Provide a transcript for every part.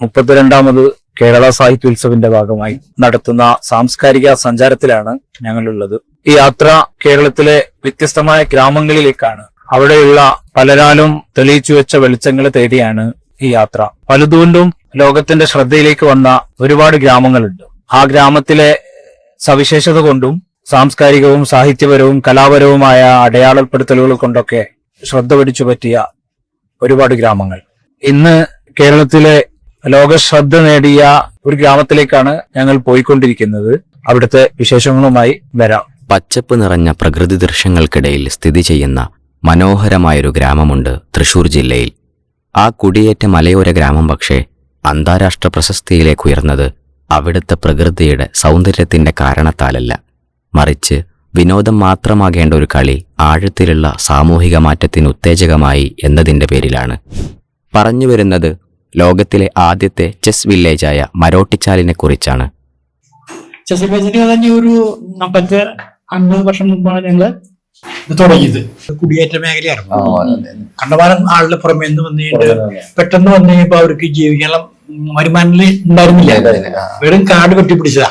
മുപ്പത്തിരണ്ടാമത് കേരള സാഹിത്യോത്സവിന്റെ ഭാഗമായി നടത്തുന്ന സാംസ്കാരിക സഞ്ചാരത്തിലാണ് ഞങ്ങളുള്ളത്. ഈ യാത്ര കേരളത്തിലെ വ്യത്യസ്തമായ ഗ്രാമങ്ങളിലേക്കാണ്. അവിടെയുള്ള പലരാലും തെളിയിച്ചു വെച്ച വെളിച്ചങ്ങൾ തേടിയാണ് ഈ യാത്ര. പലതുകൊണ്ടും ലോകത്തിന്റെ ശ്രദ്ധയിലേക്ക് വന്ന ഒരുപാട് ഗ്രാമങ്ങളുണ്ട്. ആ ഗ്രാമത്തിലെ സവിശേഷത കൊണ്ടും സാംസ്കാരികവും സാഹിത്യപരവും കലാപരവുമായ അടയാളപ്പെടുത്തലുകൾ കൊണ്ടൊക്കെ ശ്രദ്ധ പിടിച്ചു പറ്റിയ ഒരുപാട് ഗ്രാമങ്ങൾ. ഇന്ന് കേരളത്തിലെ ലോക ശ്രദ്ധ നേടിയ ഒരു ഗ്രാമത്തിലേക്കാണ് ഞങ്ങൾ പോയിക്കൊണ്ടിരിക്കുന്നത്. അവിടുത്തെ വിശേഷങ്ങളുമായി വരാം. പച്ചപ്പ് നിറഞ്ഞ പ്രകൃതി ദൃശ്യങ്ങൾക്കിടയിൽ സ്ഥിതി ചെയ്യുന്ന മനോഹരമായൊരു ഗ്രാമമുണ്ട് തൃശൂർ ജില്ലയിൽ. ആ കുടിയേറ്റ മലയോര ഗ്രാമം പക്ഷേ അന്താരാഷ്ട്ര പ്രശസ്തിയിലേക്ക് ഉയർന്നത് അവിടുത്തെ പ്രകൃതിയുടെ സൗന്ദര്യത്തിന്റെ കാരണത്താലല്ല. മറിച്ച് വിനോദം മാത്രമാകേണ്ട ഒരു കളി ആഴത്തിലുള്ള സാമൂഹിക മാറ്റത്തിന് ഉത്തേജകമായി എന്നതിന്റെ പേരിലാണ്. പറഞ്ഞു വരുന്നത് ലോകത്തിലെ ആദ്യത്തെ ചെസ് വില്ലേജായ മരോട്ടിച്ചാലിനെ കുറിച്ചാണ് ചെസിബേസിന് തന്നെ ഒരു പത്ത് അൻപത് വർഷം മുമ്പാണ് ഞങ്ങൾ ഇത് തുടങ്ങിയത്. കുടിയേറ്റ മേഖലയായിരുന്നു. കണ്ടമാനം ആളുടെ പുറമെ നിന്ന് വന്നിട്ട് പെട്ടെന്ന് വന്നു കഴിഞ്ഞപ്പോ അവർക്ക് ജീവിക്കാനുള്ള വരുമാനം ഉണ്ടായിരുന്നില്ല. വെറും കാട് വെട്ടിപ്പിടിച്ചതാ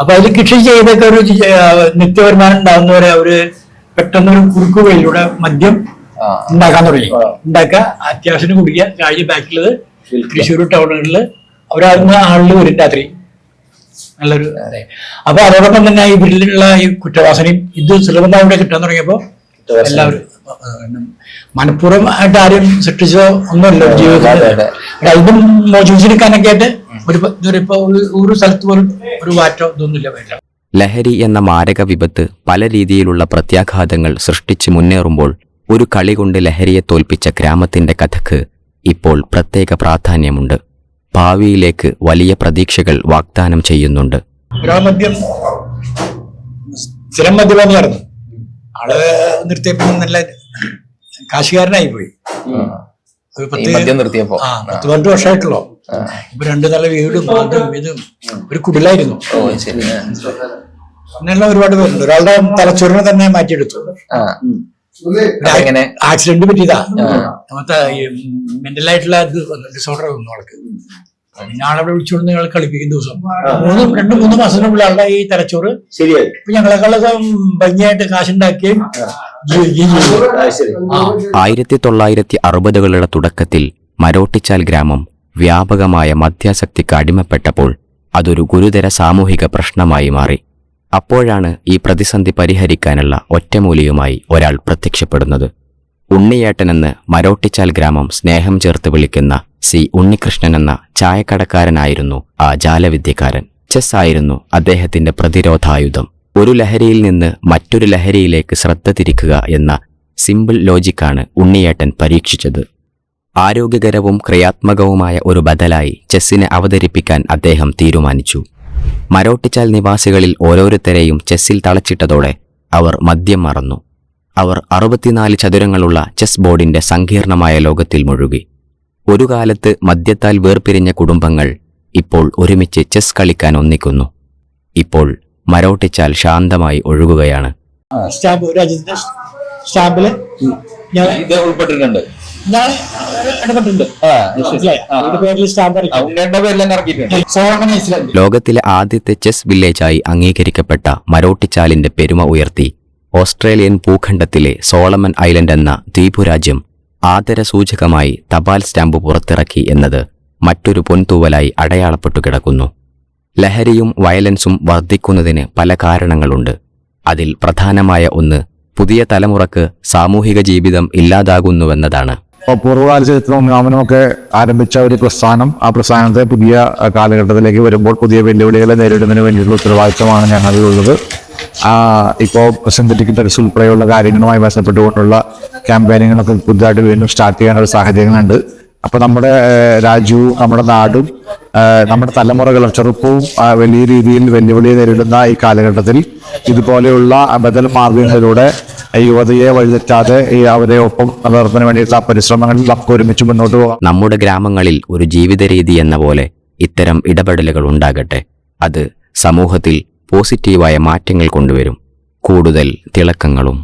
അപ്പൊ അതിൽ കൃഷി ചെയ്തൊക്കെ ഒരു നിത്യ വരുമാനം നിത്യവരുമാനം ഉണ്ടാകുന്നവരെ അവർ പെട്ടെന്ന് ഒരു കുറുക്കു വഴിയിലൂടെ മദ്യം ഉണ്ടാക്കാൻ തുടങ്ങി. ഉണ്ടാക്കുക അത്യാവശ്യത്തിന് കുടിക്കുക കാഴ്ച ബാക്കിലുള്ളത് തൃശ്ശൂർ ടൗണുകളിൽ അവരാകുന്ന ആളിൽ വരും രാത്രി. നല്ലൊരു അതെ. അപ്പൊ അതോടൊപ്പം തന്നെ ഈ വീട്ടിലുള്ള ഈ കുറ്റവാസനയും ഇത് സുലഭമായി ഇവിടെ കിട്ടാൻ തുടങ്ങിയപ്പോ എല്ലാവരും മനഃപൂർവം ആയിട്ട് ആരും സൃഷ്ടിച്ചോ ഒന്നുമല്ല ജീവിതത്തിൽ അതിനും മോചിപ്പിച്ചെടുക്കാനൊക്കെ ആയിട്ട് ഒരു ഇപ്പൊ ഒരു- ഒരു സ്ഥലത്ത് പോലും ഒരു മാറ്റോ ഇതൊന്നുമില്ല വേണ്ട. ലഹരി എന്ന മാരക വിപത്ത് പല രീതിയിലുള്ള പ്രത്യാഘാതങ്ങൾ സൃഷ്ടിച്ചു മുന്നേറുമ്പോൾ ഒരു കളി കൊണ്ട് ലഹരിയെ തോൽപ്പിച്ച ഗ്രാമത്തിന്റെ കഥക്ക് ഇപ്പോൾ പ്രത്യേക പ്രാധാന്യമുണ്ട്. ഭാവിയിലേക്ക് വലിയ പ്രതീക്ഷകൾ വാഗ്ദാനം ചെയ്യുന്നുണ്ട്. ഗ്രാമദ്യം സ്ഥിരം മദ്യപാനിയായിരുന്നു ആൾ നിർത്തിയപ്പോ നല്ല കാശുകാരനായി പോയി. നിർത്തിയപ്പോ. ആ പത്ത് പന്ത്രണ്ട് വർഷമായിട്ടുള്ളൂ. ഇപ്പൊ രണ്ടു നല്ല വീടും അതും ഇതും ഒരു കുടിലായിരുന്നു. ഓ ശരി. അങ്ങനെയുള്ള ഒരുപാട് പേരുണ്ട്. ഒരാളുടെ തലച്ചോറിനെ തന്നെ മാറ്റിയെടുത്തു. ആ അതെങ്ങനെ ആക്സിഡന്റ് പറ്റിയതാ. മറ്റേ മെന്റൽ ആയിട്ടുള്ള ഡിസോർഡർ വന്നു അവൾക്ക് പിന്നെ ആളവിടെ വിളിച്ചുകൊണ്ട് നിങ്ങൾ കളിപ്പിക്കുന്ന ദിവസം. മൂന്ന് രണ്ട് മൂന്ന് മാസത്തിനുള്ളിൽ ആളുടെ ഈ തലച്ചോറ് ശരിയായി. ഇപ്പൊ ഞങ്ങളെക്കാളൊക്കെ ഭംഗിയായിട്ട് കാശുണ്ടാക്കുകയും ആയിരത്തി തൊള്ളായിരത്തി അറുപതുകളുടെ തുടക്കത്തിൽ മരോട്ടിച്ചാൽ ഗ്രാമം വ്യാപകമായ മദ്യാസക്തിക്ക് അടിമപ്പെട്ടപ്പോൾ അതൊരു ഗുരുതര സാമൂഹിക പ്രശ്നമായി മാറി. അപ്പോഴാണ് ഈ പ്രതിസന്ധി പരിഹരിക്കാനുള്ള ഒറ്റമൂലിയുമായി ഒരാൾ പ്രത്യക്ഷപ്പെടുന്നത്. ഉണ്ണിയേട്ടനെന്ന് മരോട്ടിച്ചാൽ ഗ്രാമം സ്നേഹം ചേർത്ത് വിളിക്കുന്ന സി ഉണ്ണികൃഷ്ണൻ എന്ന ചായക്കടക്കാരനായിരുന്നു ആ ജാലവിദ്യക്കാരൻ. ചെസ് ആയിരുന്നു അദ്ദേഹത്തിന്റെ പ്രതിരോധായുധം. ഒരു ലഹരിയിൽ നിന്ന് മറ്റൊരു ലഹരിയിലേക്ക് ശ്രദ്ധ തിരിക്കുക എന്ന സിമ്പിൾ ലോജിക്കാണ് ഉണ്ണിയേട്ടൻ പരീക്ഷിച്ചത്. ആരോഗ്യകരവും ക്രിയാത്മകവുമായ ഒരു ബദലായി ചെസ്സിനെ അവതരിപ്പിക്കാൻ അദ്ദേഹം തീരുമാനിച്ചു. മരോട്ടിച്ചാൽ നിവാസികളിൽ ഓരോരുത്തരെയും ചെസ്സിൽ തളച്ചിട്ടതോടെ അവർ മദ്യം മറന്നു. അവർ അറുപത്തിനാല് ചതുരങ്ങളുള്ള ചെസ് ബോർഡിന്റെ സങ്കീർണമായ ലോകത്തിൽ മുഴുകി. ഒരു കാലത്ത് മദ്യത്താൽ വേർപിരിഞ്ഞ കുടുംബങ്ങൾ ഇപ്പോൾ ഒരുമിച്ച് ചെസ് കളിക്കാൻ ഒന്നിക്കുന്നു. ഇപ്പോൾ മരോട്ടിച്ചാൽ ശാന്തമായി ഒഴുകുകയാണ്. സ്റ്റാമ്പ് രാജ്യത്തിന്റെ സ്റ്റാമ്പിൽ ഞാൻ ഇത് ഉൾപ്പെട്ടിട്ടുണ്ട്. ലോകത്തിലെ ആദ്യത്തെ ചെസ് വില്ലേജായി അംഗീകരിക്കപ്പെട്ട മരോട്ടിച്ചാലിന്റെ പെരുമ ഉയർത്തി. ഓസ്ട്രേലിയൻ ഭൂഖണ്ഡത്തിലെ സോളമൻ ഐലൻഡ് എന്ന ദ്വീപുരാജ്യം ആദരസൂചകമായി തപാൽ സ്റ്റാമ്പ് പുറത്തിറക്കി എന്നത് മറ്റൊരു പൊൻതൂവലായി അടയാളപ്പെട്ടു കിടക്കുന്നു. ലഹരിയും വയലൻസും വർദ്ധിക്കുന്നതിന് പല കാരണങ്ങളുണ്ട്. അതിൽ പ്രധാനമായ ഒന്ന് പുതിയ തലമുറയ്ക്ക് സാമൂഹിക ജീവിതം ഇല്ലാതാകുന്നുവെന്നതാണ്. പൂർവകാല ചരിത്രവും നാമനുമൊക്കെ ആരംഭിച്ച ഒരു പ്രസ്ഥാനം. ആ പ്രസ്ഥാനത്തെ പുതിയ കാലഘട്ടത്തിലേക്ക് വരുമ്പോൾ പുതിയ വെല്ലുവിളികളെ നേരിടുന്നതിന് വേണ്ടിയിട്ടുള്ള ഉത്തരവാദിത്തമാണ് ഞങ്ങളിലുള്ളത്. ഇപ്പോൾ സിന്തറ്റിക് ഡ്രഗ്സ് ഉൾപ്പെടെയുള്ള കാര്യങ്ങളുമായി ബന്ധപ്പെട്ടുകൊണ്ടുള്ള ക്യാമ്പയിനുകളൊക്കെ പുതുതായിട്ട് വീണ്ടും സ്റ്റാർട്ട് ചെയ്യാനുള്ള സാഹചര്യങ്ങളുണ്ട്. അപ്പോൾ നമ്മുടെ രാജ്യവും നമ്മുടെ നാടും നമ്മുടെ തലമുറകളും ചെറുപ്പവും വലിയ രീതിയിൽ വെല്ലുവിളിയെ നേരിടുന്ന ഈ കാലഘട്ടത്തിൽ ഇതുപോലെയുള്ള ബദൽ മാർഗങ്ങളിലൂടെ യുവതയെ വഴിതെറ്റാതെ ഈ അവരെ ഒപ്പം നിലനിർത്തുന്നതിന് വേണ്ടിയിട്ടുള്ള പരിശ്രമങ്ങളിൽ നമുക്ക് ഒരുമിച്ച് മുന്നോട്ട് പോകാം. നമ്മുടെ ഗ്രാമങ്ങളിൽ ഒരു ജീവിത രീതി എന്ന പോലെ ഇത്തരം ഇടപെടലുകൾ ഉണ്ടാകട്ടെ. അത് സമൂഹത്തിൽ പോസിറ്റീവായ മാറ്റങ്ങൾ കൊണ്ടുവരും. കൂടുതൽ തിളക്കങ്ങളും